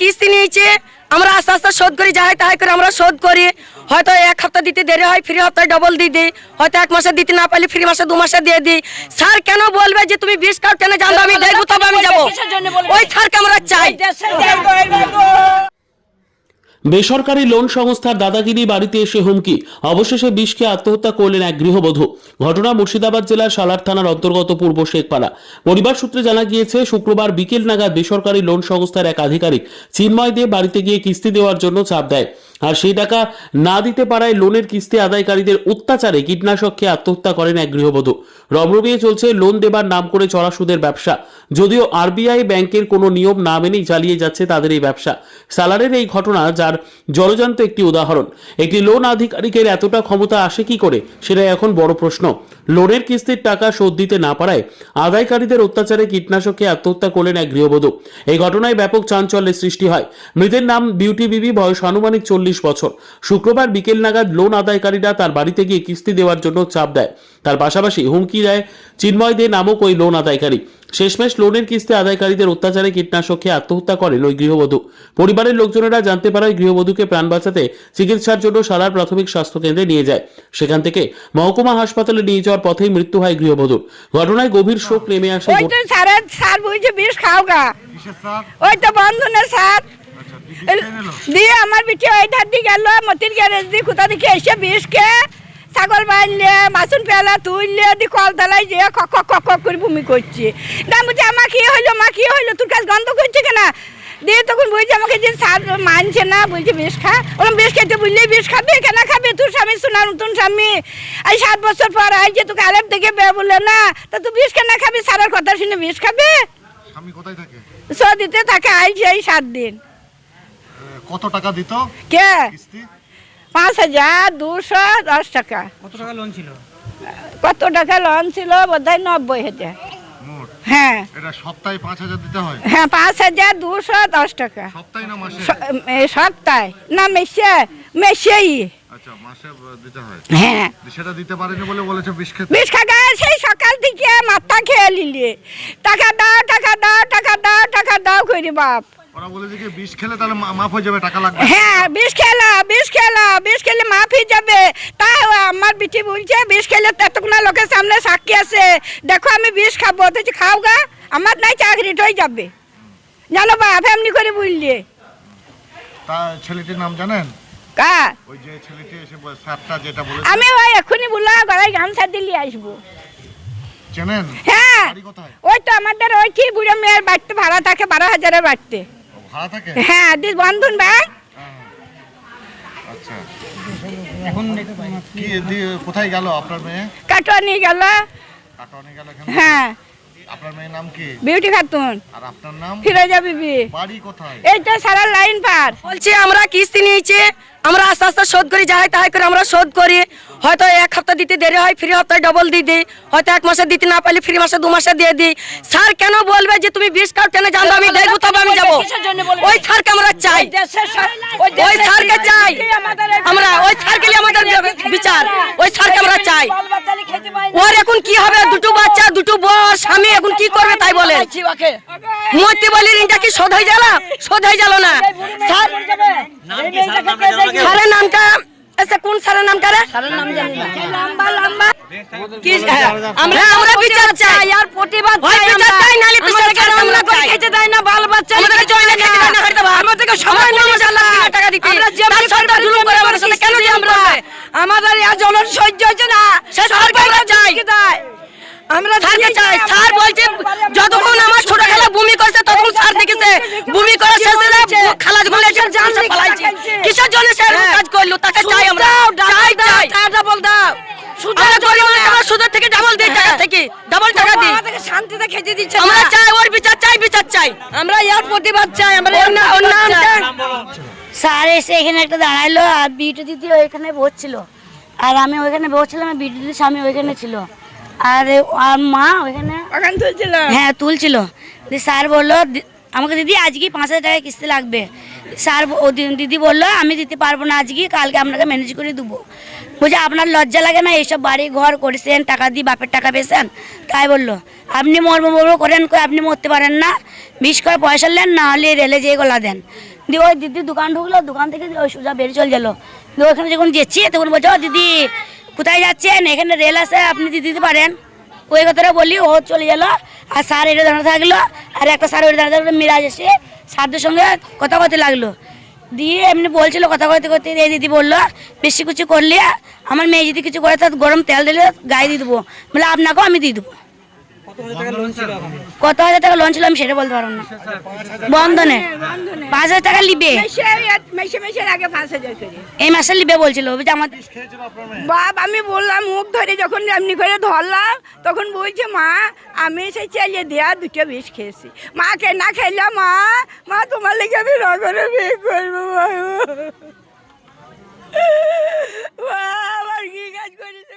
কিস্তি নিয়েছে আমরা আস্তে আস্তে শোধ করি যাই তাই করে আমরা শোধ করি। হয়তো এক হপ্তাহ দিতে দেরি হয় ফ্রি হপ্তাহে ডবল দিয়ে দিই। হয়তো এক মাসে দিতে না পারলে ফ্রি মাসে দু মাসে দিয়ে দিই। স্যার কেন বলবে যে তুমি বিশ কার্ড কেন জানব আমি দেখব তবে আমি যাব? ওই স্যারকে আমরা চাই। বেসরকারি লোন সংস্থার দাদাগিরি বাড়িতে এসে হুমকি। অবশেষে বিষকে আত্মহত্যা করলেন এক গৃহবধূ। ঘটনা মুর্শিদাবাদ জেলার সালার থানার অন্তর্গত পূর্ব শেখপাড়া। পরিবার সূত্রে জানা গিয়েছে, শুক্রবার বিকেল নাগাদ বেসরকারি লোন সংস্থার এক আধিকারিক চিন্ময় দে বাড়িতে গিয়ে কিস্তি দেওয়ার জন্য চাপ দেয়। আর সেই টাকা না দিতে পারায় লোনের কিস্তি আদায়কারীদের অত্যাচারে কীটনাশক খেয়ে আত্মহত্যা করেন এক গৃহবধূ। রমরমিয়ে চলছে, লোন দেবার নাম করে চড়া সুদের ব্যবসা। যদিও আরবিআই ব্যাংকের কোনো নিয়ম না মেনেই চালিয়ে যাচ্ছে তাদের এই ব্যবসা। সালারের এই ঘটনা, যার জলজান্ত একটি উদাহরণ, একটি লোন আধিকারিকের এতটা ক্ষমতা আসে কি করে, সেটা এখন বড় প্রশ্ন। লোনের কিস্তির টাকা শোধ দিতে না পারায় আদায়কারীদের অত্যাচারে কীটনাশকে আত্মহত্যা করলেন এক গৃহবধূ। এই ঘটনায় ব্যাপক চাঞ্চল্যের সৃষ্টি হয়। মৃতের নাম বিউটি বিবি, বয়স আনুমানিক চল্লিশ বছর। শুক্রবার বিকেল নাগাদ লোন আদায়কারীরা তার বাড়িতে গিয়ে কিস্তি দেওয়ার জন্য চাপ দেয়। তার পাশাপাশি হুমকি দেয় চিন্ময় দে নামক ওই লোন আদায়কারী। শেষমেশ লোনের কিস্তি আদায়কারীদের অত্যাচারে কীটনাশক খেয়ে আত্মহত্যা করেন ওই গৃহবধূ। পরিবারের লোকজনেরা জানতে পারায় গৃহবধূকে প্রাণ বাঁচাতে চিকিৎসার জন্য সালার প্রাথমিক স্বাস্থ্য কেন্দ্রে নিয়ে যায়। সেখান থেকে মহকুমা হাসপাতালে নিয়ে যাওয়ার পথেই মৃত্যু হয় গৃহবধূর। ঘটনায় গভীর শোক নেমে আসে ওই তো স্যারের স্যার বুঝছে বিষ খাও গা। কিসের স্যার? ওই তো বন্ধনের স্যার। আচ্ছা দিয়ে আমার বিটি ওই ধার দিয়ে গেল মতির গ্যারেজ দিয়ে কোথা দিকে এসে বিষ খেয়ে ছাগল বাঁধলে মাসুন পেলা তুললে দি কল তলায় যে কক কক কক করে ভূমি করছে। না বুঝছে আমার কি হইল মা কি হইল? তোর কাছে গন্ধ করছে কেন? দিয়ে তখন বলছে আমাকে যে স্যার মানছে না বলছে বেশ খা। ওরকম বেশ খেতে বুঝলে বেশ খাবে কেন খাবে? তোর স্বামী শোনা নতুন স্বামী। এই সাত বছর পর আইছে তোকে আলেপ থেকে বে বলে না তা তুই বিষ কেন খাবি? স্যারের কথা শুনে বিষ খাবে? স্বামী কোথায় থাকে? সদিতে থাকে আইছে এই সাত দিন। কত টাকা দিত? কে? কিস্তি? পাঁচ হাজার দুশো দশ টাকা। কত টাকা লোন ছিল? কত টাকা লোন ছিল? বোধহয় নব্বই হাজার। হ্যাঁ। এটা সপ্তাহে পাঁচ হাজার দিতে হয়? হ্যাঁ পাঁচ হাজার দুশো দশ টাকা। সপ্তাহে না মাসে? সপ্তাহে। না আচ্ছা মাসে দিতে হয়। হ্যাঁ। সেটা দিতে পারেনি বলে বলেছে বিষ খেতে বিষ খাগা সেই সকাল থেকে মাথা খেয়ে নিলি। টাকা দাও টাকা দাও টাকা দাও টাকা দাও করি বাপ। ওরা বলেছে কি বিষ খেলে তাহলে মাফ হয়ে যাবে টাকা লাগবে। হ্যাঁ বিষ খেলা বিষ খেলা বিষ খেলে মাফি যাবে। তাই আমার বিটি বলছে বিষ খেলে এতগুলো লোকের সামনে সাক্ষী আছে। দেখো আমি বিষ খাব তো খাও গা আমার নাই চাকরি হয়ে যাবে। জানো বাপ এমনি করে বুঝলি তা ছেলেটির নাম জানেন? কা? ওই যে ছেলেটি এসে বলে- যেটা বলেছে। আমি ওই এক্ষুনি বলল গলায় গামছা দিলি আসব। চেনেন? হ্যাঁ ওই তো আমাদের ওই কি বুড়ো মেয়ের বাড়িতে ভাড়া থাকে বারো হাজারের বাড়িতে। হ্যাঁ দিস বন্ধন ব্যাংক। আচ্ছা। এখন কি কোথায় গেল আপনার মেয়ে? কাটোয়া নিয়ে গেল। কাটোয়ানি গেল হ্যাঁ। আপনার মেয়ের নাম কি? বিউটি খাতুন। আর আপনার নাম? ফিরোজা বিবি। বাড়ি কোথায়? এইটা সারা লাইন পার। বলছি আমরা কিস্তি নিয়েছি শোধ করি যাই তাই করে আমরা শোধ করি। হয়তো এক সপ্তাহ দিতে দেরি হয় ফ্রি হপ্তাহে ডবল দিয়ে দিই। হয়তো এক মাসে দিতে না পারলে ফ্রি মাসে দু মাসে দিয়ে দিই। স্যার কেন বলবে যে তুমি বিশ কার্ড কেন জানব আমি দেখব তবে আমি যাব? ওই স্যারকে আমরা চাই। ওই স্যারকে চাই। আমরা ওই স্যারকে নিয়ে আমাদের বিচার। ওই স্যারকে আমরা চাই। ওর এখন কি হবে? দুটো বাচ্চা দুটো বর স্বামী এখন কি করবে তাই বলে? মরতে বলি ঋণটা কি শোধ হয়ে গেল? শোধ হয়ে গেল না? স্যার স্যারের নামটা আচ্ছা কোন স্যারের নামটা রে? লম্বা লম্বা। কি হ্যাঁ, আমরা আমরা বিচার চাই। আর প্রতিবাদ চাই বিচার চাই নালে তো সরকার আমরা খেতে দেয় না? বাল বাচ্চা না খেতে দেয় না। দেয় আমাদেরকে সবাই নিয়ে আল্লাহ টাকা দিতে আমরা যে সরকার জুলুম করে আমাদের সাথে কেন যে আমরা? আমাদের আর জন সহ্য হচ্ছে না। সে সরকার আমরা চাই। আমরা স্যারকে চাই স্যার বলছে যতক্ষণ আমার ছোট খেলা বমি করছে ততক্ষণ স্যার দেখেছে বমি করে শেষে খালা যখন এসে জানছে পালাইছে। কিসের জন্য স্যার কাজ করল? তাকে চাই আমরা। চাই চাই ডাবল দাও। সুদের পরিমাণ আমরা সুদের থেকে ডাবল দিই টাকা থেকে ডাবল টাকা দিই। শান্তিতে খেতে দিচ্ছে আমরা চাই ওর বিচার চাই বিচার চাই। আমরা ইয়ার প্রতিবাদ চাই আমরা ওর নামটা স্যার এসে এখানে একটা দাঁড়াইলো আর বিটু দিদি ওইখানে বসছিল। আর আমি ওইখানে বসছিলাম আর বিটু দিদির স্বামী ওইখানে ছিল। আর আর মা ওইখানে? ওখান তুলছিল? হ্যাঁ তুলছিল। দিয়ে স্যার বলল আমাকে দিদি আজকে পাঁচ হাজার টাকা কিস্তি লাগবে। স্যার ও দিদি বলল আমি দিতে পারব না আজকে কালকে আপনাকে ম্যানেজ করে দেবো। বলছে আপনার লজ্জা লাগে না এইসব বাড়ি ঘর করেছেন টাকা দিয়ে বাপের টাকা পেয়েছেন? তাই বলল আপনি মরবো মরবো করেন আপনি মরতে পারেন না। বিশ করে পয়সা নেন না হলে রেলে যেয়ে গলা দেন। দিয়ে ওই দিদি দোকান ঢুকলো দোকান থেকে ওই সোজা বেরিয়ে চলে গেলো। দিয়ে ওখানে যখন যাচ্ছি তখন বলছে ও দিদি কোথায় যাচ্ছেন? এখানে রেল আছে, আপনি দিতে পারেন। ওই কথাটা বলি, ও চলে গেল। আর স্যার এটা দাঁড়া থাকল। আর একটা স্যার ওইটা দাঁড়া মিরাজ এসে স্যারদের সঙ্গে কথা কথা লাগল। দিয়ে এমনি বলছিল কথা করতে করতে এই দিদি বলল, বেশি কিছু করলে আমার মেয়ে যদি কিছু করে, তার গরম তেল দিলে গায়ে দিয়ে দেবো। বলে, আপনাকেও আমি দিয়ে দেবো। কত হাজার টাকা লোন ছিল আমি সেটা বলতে পারব না। বন্ধনে। পাঁচ হাজার টাকা লিবে। এই মাসে লিবে বলছিল। আমি বললাম, মুখ ধরে যখন এমনি করে ধরলাম, তখন বলছে, মা, আমি সেই চালিয়ে দেয়া দুটো বিষ খেয়েছি। মাকে না খেলাম মা মা, তোমার লেগে আমি রগরে বিয়ে করব আমার কি কাজ করেছে?